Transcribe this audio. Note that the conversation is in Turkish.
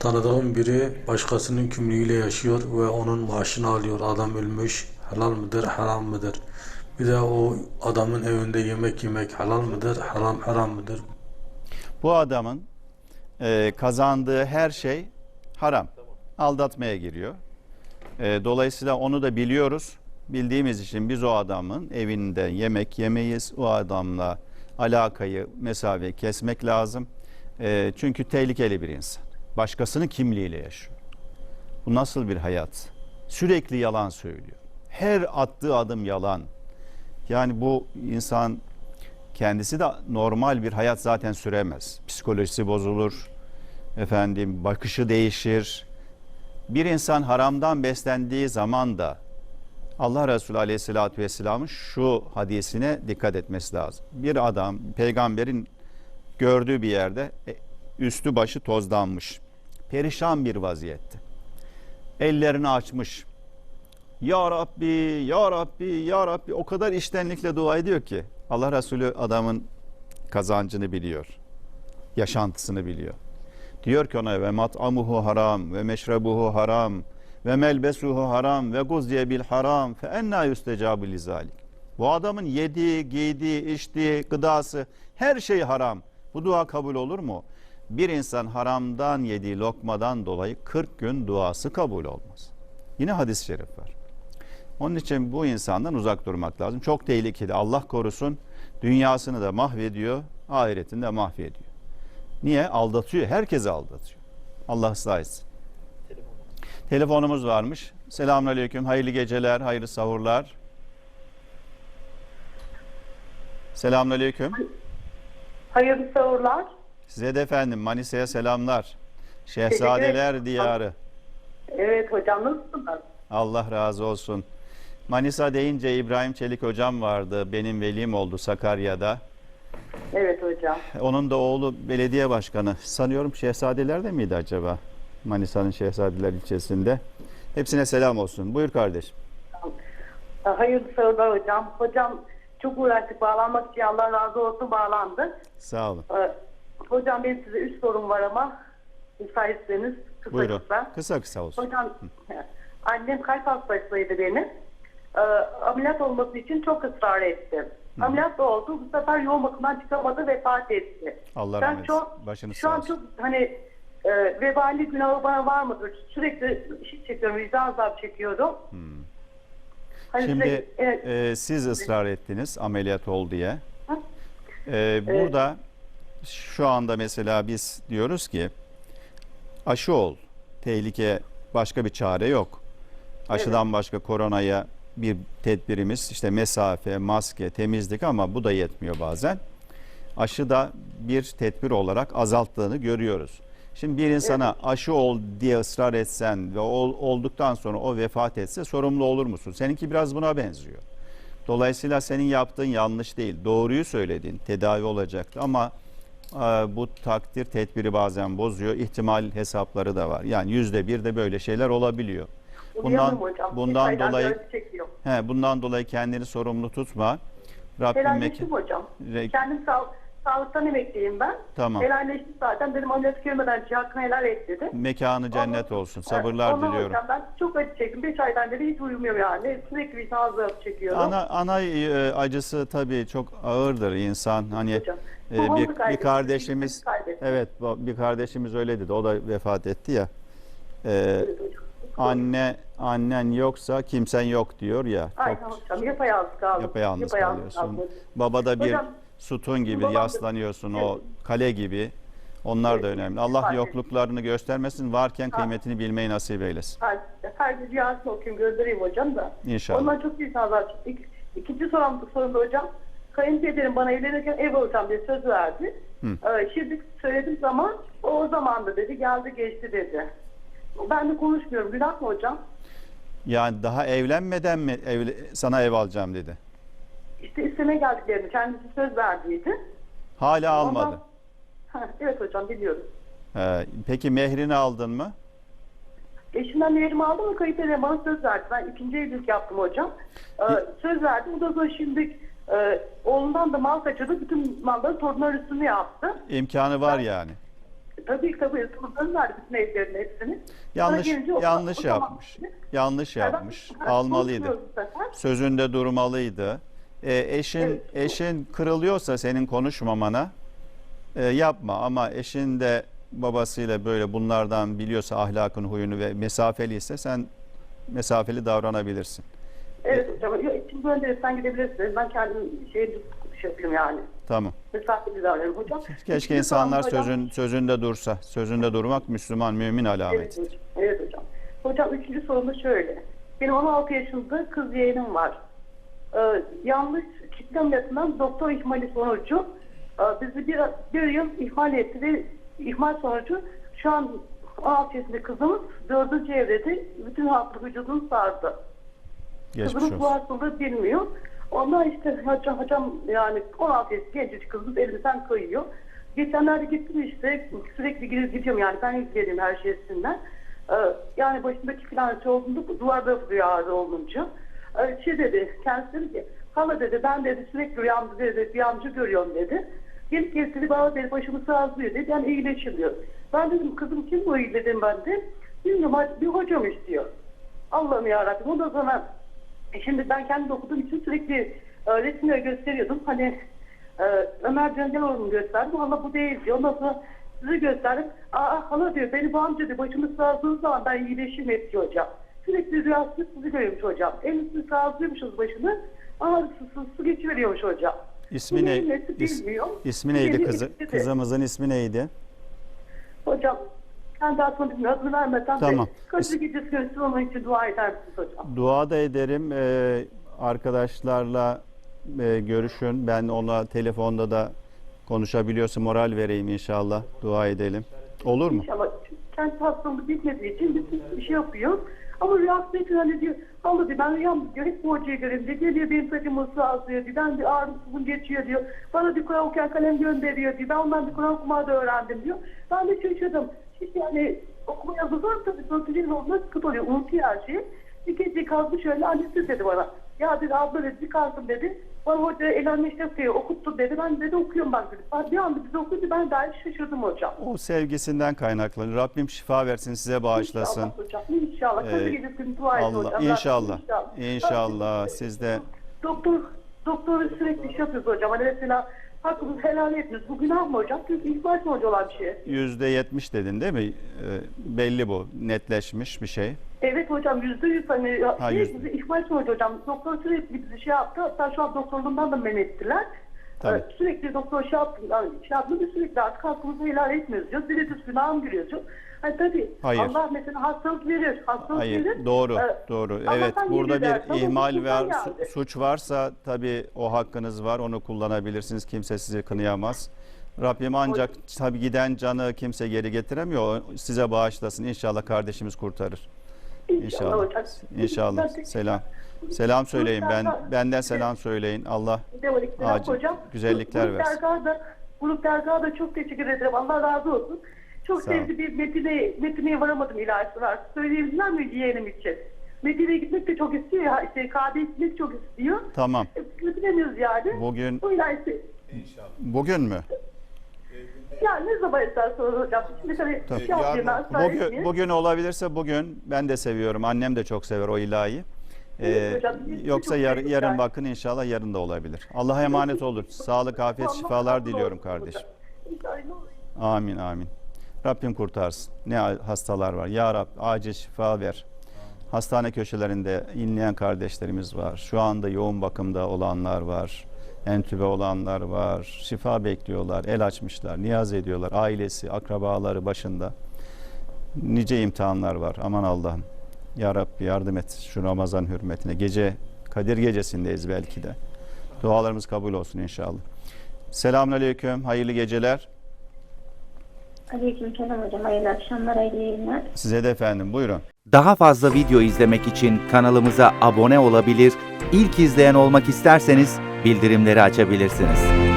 Tanıdığım biri başkasının kimliğiyle yaşıyor ve onun maaşını alıyor. Adam ölmüş. Helal mıdır, haram mıdır? Bir de o adamın evinde yemek yemek helal mıdır, haram haram mıdır? Bu adamın e, kazandığı her şey haram. Aldatmaya giriyor. E, dolayısıyla onu da biliyoruz. Bildiğimiz için biz o adamın evinde yemek yemeyiz. O adamla alakayı, mesafeyi kesmek lazım. E, çünkü tehlikeli bir insan. Başkasının kimliğiyle yaşıyor. Bu nasıl bir hayat? Sürekli yalan söylüyor. Her attığı adım yalan. Yani bu insan kendisi de normal bir hayat zaten süremez. Psikolojisi bozulur. Efendim bakışı değişir. Bir insan haramdan beslendiği zaman da Allah Resulü Aleyhisselatü Vesselam'ın şu hadisine dikkat etmesi lazım. Bir adam peygamberin gördüğü bir yerde e, üstü başı tozlanmış. Perişan bir vaziyette. Ellerini açmış. Ya Rabbi, Ya Rabbi, Ya Rabbi o kadar iştenlikle dua ediyor ki Allah Resulü adamın kazancını biliyor. Yaşantısını biliyor. Diyor ki ona ve mat'amuhu haram ve meşrebuhu haram ve melbesuhu haram ve guzye bil haram fe enna yustecabu lizalik. Bu adamın yediği, giydiği, içtiği, gıdası her şey haram. Bu dua kabul olur mu? Bir insan haramdan yediği lokmadan dolayı 40 gün duası kabul olmaz. Yine hadis-i şerif var. Onun için bu insandan uzak durmak lazım. Çok tehlikeli. Allah korusun. Dünyasını da mahvediyor, ahiretini de mahvediyor. Niye? Aldatıyor. Herkesi aldatıyor. Allah ıslah etsin. Telefonumuz varmış. Selamünaleyküm. Hayırlı geceler, hayırlı sahurlar. Selamünaleyküm. Hayırlı sahurlar. Size de efendim Manisa'ya selamlar. Şehzadeler diyarı. Evet hocam nasılsınız? Allah razı olsun. Manisa deyince İbrahim Çelik hocam vardı. Benim velim oldu Sakarya'da. Evet hocam. Onun da oğlu belediye başkanı. Sanıyorum Şehzadeler'de miydi acaba? Manisa'nın Şehzadeler ilçesinde. Hepsine selam olsun. Buyur kardeşim. Hayırlı sahurlar hocam. Hocam çok uğraştık bağlanmak için Allah razı olsun bağlandı. Sağ olun. Ee, hocam benim size üç sorum var ama müsaitseniz kısa Buyurun. kısa. Kısa kısa olsun. Hocam annem kalp hastasıydı benim. Ee, ameliyat olması için çok ısrar etti. Ameliyat da oldu. Bu sefer yoğun bakımdan çıkamadı vefat etti. Allah Ben rahmet eylesin. çok, Başınız şu sağ an olsun. çok hani e, vebali günahı bana var mıdır? Sürekli şey çekiyorum, vicdan azabı çekiyorum. Hani Şimdi sürekli- evet, e, siz ısrar ettiniz ameliyat ol diye. Ha? E, burada şu anda mesela biz diyoruz ki aşı ol. Tehlike başka bir çare yok. Aşıdan başka koronaya bir tedbirimiz işte mesafe, maske, temizlik ama bu da yetmiyor bazen. Aşı da bir tedbir olarak azalttığını görüyoruz. Şimdi bir insana aşı ol diye ısrar etsen ve ol- olduktan sonra o vefat etse sorumlu olur musun? Seninki biraz buna benziyor. Dolayısıyla senin yaptığın yanlış değil. Doğruyu söyledin. Tedavi olacaktı ama bu takdir tedbiri bazen bozuyor. İhtimal hesapları da var. Yani yüzde bir de böyle şeyler olabiliyor. Bundan hocam. Bundan dolayı he, bundan dolayı kendini sorumlu tutma. Rabbim mekan. hocam. Re- Kendim sağ, sağlıktan emekliyim ben. Tamam. Helalleştim zaten. Benim ameliyat görmeden hakkını helal et dedi. Mekanı cennet Ondan- olsun. Sabırlar Ondan diliyorum. Hocam ben çok acı çektim. 5 aydan beri hiç uyumuyorum yani. Sürekli bir azabı çekiyorum. Ana ana e, acısı tabii çok ağırdır insan. Hani Hocam, e, babamı bir, bir kaybettim, kardeşimiz kaybettim. evet bu- bir kardeşimiz öyle dedi. O da vefat etti ya. E, anne annen yoksa kimsen yok diyor ya. Aynen Çok hocam. Yapayalnız kaldım. yapayalnız kalıyorsun. kaldım. Babada bir Hocam, sütun gibi yaslanıyorsun o kale gibi. Onlar da önemli. Allah yokluklarını göstermesin. Varken kıymetini bilmeyi nasip eylesin. Her, her bir rüyasını okuyayım göndereyim hocam da. İnşallah. Ondan çok azar çıktı. İk, ikinci sorum, sorum da hocam. Kayınpederim bana evlenirken ev alacağım diye söz verdi. Ee, şimdi söylediğim zaman o, o zaman da dedi geldi geçti dedi. Ben de konuşmuyorum. Günah mı hocam? Yani daha evlenmeden mi evle- sana ev alacağım dedi. İşte isteme geldiklerini kendisi söz verdiydi. Hala almadı. Ondan- Ha, evet hocam biliyorum. Ee, peki mehrini aldın mı? Eşimden yerimi aldım ama kayınpederim bana söz verdi. Ben ikinci evlilik yaptım hocam. Ee, söz verdi. Bu da şimdi e, oğlundan da mal kaçırdı. Bütün malları torunlar üstüne yaptı. İmkanı var yani. Tabii tabii. Sınıfların verdi bütün evlerin hepsini. Yanlış gelince o- yanlış o yapmış. Yanlış Yani ben- yapmış. Almalıydı. Sözünde durmalıydı. E, eşin Evet. eşin kırılıyorsa senin konuşmamana e, yapma ama eşin de babasıyla böyle bunlardan biliyorsa ahlakın huyunu ve mesafeli ise sen mesafeli davranabilirsin. Evet hocam. Yok, için gönderirsen gidebilirsin. Ben kendim şey, şey yapayım yani. Tamam. Mesafeli davranıyorum hocam. Keşke İkinci insanlar hocam. sözün sözünde dursa. Sözünde durmak Müslüman mümin Evet alametidir. hocam. Evet hocam. Hocam üçüncü sorumuz şöyle. Benim 16 yaşında kız yeğenim var. Ee, yanlış kitle ameliyatından doktor ihmali sonucu e, bizi bir, bir yıl ihmal etti ve ihmal sonucu şu an 16 yaşında kızımız dördüncü evrede bütün hafta vücudunu sardı. Geçmiş Kızımız bu olsun. hastalığı bilmiyor. Ondan işte hocam, hocam yani 16 yaşında gencecik kızımız elimizden kayıyor. Geçenlerde gittim işte sürekli gidip gidiyorum yani ben ilgileniyorum her şeysinden. Ee, yani başındaki falan şey olduğunda bu duvarda duruyor ağrı olunca. Ee, şey dedi kendisi dedi ki hala dedi ben dedi sürekli rüyamda dedi rüyamcı görüyorum dedi. Gelip getirdi bana dedi başımı sağlıyor dedi yani iyileşiyor. Ben dedim kızım kim bu iyi dedim ben de. Bilmiyorum bir hocam istiyor. Allah'ım yarabbim. Ondan sonra e şimdi ben kendim okuduğum için sürekli e, resimleri gösteriyordum. Hani e, Ömer Cengeloğlu'nu gösterdim. Hala bu değil diyor. Ondan sonra sizi gösterdim. Aa hala diyor beni bu amca diyor başımı sağladığı zaman ben iyileşim diyor hocam. Sürekli rüyasında sizi görüyormuş hocam. Elinizi sağlıyormuşuz başını. Aa su, geçiveriyormuş hocam. İsmi ne? is- ismi neydi kızı? Kızımızın ismi neydi? Hocam kendi adını bilmiyorum. Adını vermeden Tamam. de kaçı gecesi görürsün onun için dua eder misiniz hocam? Dua da ederim. Ee, arkadaşlarla e, görüşün. Ben ona telefonda da konuşabiliyorsa moral vereyim inşallah. Dua edelim. Olur mu? İnşallah kendi hastalığı bitmediği için bütün bir şey yapıyor. Ama rüyasında hep hani diyor, Allah diyor ben rüyamda diyor hep bu hocayı görüyorum diyor. Geliyor benim saçımı sağlıyor diyor. Ben de ağrımsızım geçiyor diyor. Bana bir Kur'an okuyan kalem gönderiyor diyor. Ben ondan bir Kur'an okumayı da öğrendim diyor. Ben de şaşırdım. İşte yani okuma yazı zor tabii. Sözcüğün olduğunda sıkıntı oluyor. Unutuyor her şeyi. Bir gece kalktı şöyle annesi dedi bana. Ya dedi abla dedi kalktım dedi. Bana hoca el anneşte okuyor okuttu dedi. Ben dedi okuyorum bak dedi. Ben Bir anda bize okudu ben daha şaşırdım hocam. O sevgisinden kaynaklanır. Rabbim şifa versin, size bağışlasın. İnşallah hocam. İnşallah. Ee, Kadir gecesini dua edin Allah hocam. inşallah. İnşallah. İnşallah siz de Doktor, doktoru sürekli şey yapıyoruz hocam. Hani mesela hakkımızı helal etmiyoruz. Bu günah mı hocam? Çünkü ihmal sonucu olan bir şey. yüzde yetmiş dedin değil mi? Ee, belli bu. Netleşmiş bir şey. Evet hocam yüzde yüz hani Ha, yüzde. bizi ihmal sonucu hocam. Doktor sürekli bizi şey yaptı. Hatta şu an doktorluğundan da men ettiler. Tabii. Ee, sürekli doktor şey yaptı. Şey yaptı. Biz sürekli artık hakkımızı helal etmiyoruz diyor. Biri düz günah mı giriyoruz diyor. Hani tabii Hayır. Allah mesela hastalık verir. Hastalık Hayır, verir. doğru, Ee, doğru. Evet, burada bir ihmal ve geldi. suç varsa tabii o hakkınız var. Onu kullanabilirsiniz. Kimse sizi kınayamaz. Rabbim ancak tabii giden canı kimse geri getiremiyor. Size bağışlasın. İnşallah kardeşimiz kurtarır. İnşallah. İnşallah. Tek- Selam. Selam söyleyin. Ben benden selam söyleyin. Allah Acil güzellikler versin. Grup Dergah'a da çok teşekkür ederim. Allah razı olsun. Çok Sağ ol. sevdi bir Medine'ye Medine'ye varamadım ilahisi var. Söyleyebilirler mi yeğenim için? Medine'ye gitmek de çok istiyor ya. İşte Kabe'ye gitmek çok istiyor. tamam. E, Götüremiyoruz yani. Bugün Bu ilahisi. bugün mü? Yani ne zaman isterseniz hocam. Şimdi tabii Tabii. şey yapayım ben ısrar Bugün, etmeyeyim. bugün olabilirse bugün ben de seviyorum. Annem de çok sever o ilahi. Evet hocam, biz de yoksa çok yar- yarın bakın inşallah yarın da olabilir. Allah'a emanet olun. Sağlık, afiyet, Allah şifalar diliyorum kardeşim. hocam. İnşallah. Amin amin. Rabbim kurtarsın. Ne hastalar var. Ya Rab acil şifa ver. Hastane köşelerinde inleyen kardeşlerimiz var. Şu anda yoğun bakımda olanlar var. Entübe olanlar var. Şifa bekliyorlar. El açmışlar. Niyaz ediyorlar. Ailesi, akrabaları başında. Nice imtihanlar var. Aman Allah'ım. Ya Rabbi yardım et şu Ramazan hürmetine. Gece Kadir gecesindeyiz belki de. Dualarımız kabul olsun inşallah. Selamünaleyküm. Hayırlı geceler. Aleykümselam hocam. Hayırlı akşamlar, hayırlı yayınlar. Size de efendim buyurun. Daha fazla video izlemek için kanalımıza abone olabilir, ilk izleyen olmak isterseniz bildirimleri açabilirsiniz.